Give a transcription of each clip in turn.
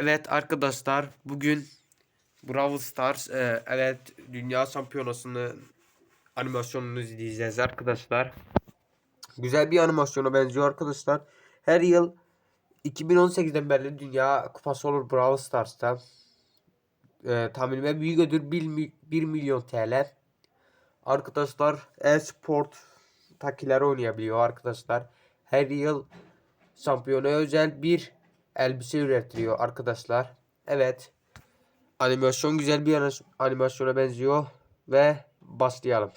Evet arkadaşlar bugün Brawl Stars e, evet Dünya Şampiyonası'nı animasyonunu izleyeceğiz arkadaşlar. Güzel bir animasyona benziyor arkadaşlar. Her yıl 2018'den beri Dünya Kupası olur Brawl Stars'ta. E, tahminime büyük ödül 1, mi- 1 milyon TL. Arkadaşlar e-sport takiler oynayabiliyor arkadaşlar. Her yıl şampiyona özel bir elbise üretiliyor arkadaşlar. Evet. Animasyon güzel bir animasyona benziyor ve başlayalım.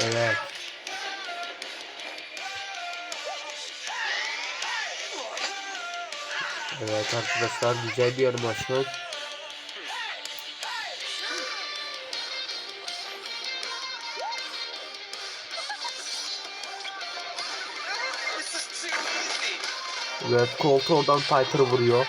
Evet. Evet arkadaşlar güzel bir too easy. Evet Colt oradan Piper'ı vuruyor.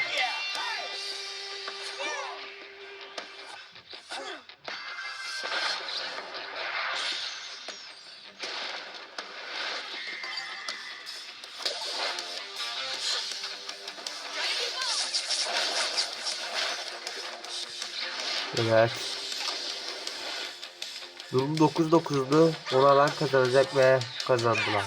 Evet. Durum 9-9'du. Onu alan kazanacak ve kazandılar.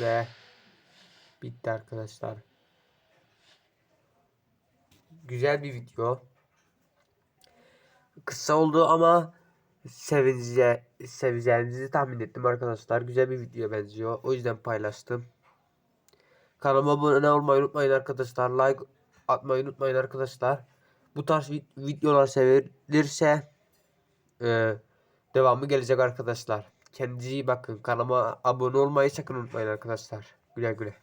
Ve bitti arkadaşlar. Güzel bir video. Kısa oldu ama sevince, seveceğinizi tahmin ettim arkadaşlar. Güzel bir video benziyor. O yüzden paylaştım. Kanalıma abone olmayı unutmayın arkadaşlar. Like atmayı unutmayın arkadaşlar. Bu tarz vid- videolar sevilirse e, devamı gelecek arkadaşlar. Kendinize iyi bakın. Kanalıma abone olmayı sakın unutmayın arkadaşlar. Güle güle.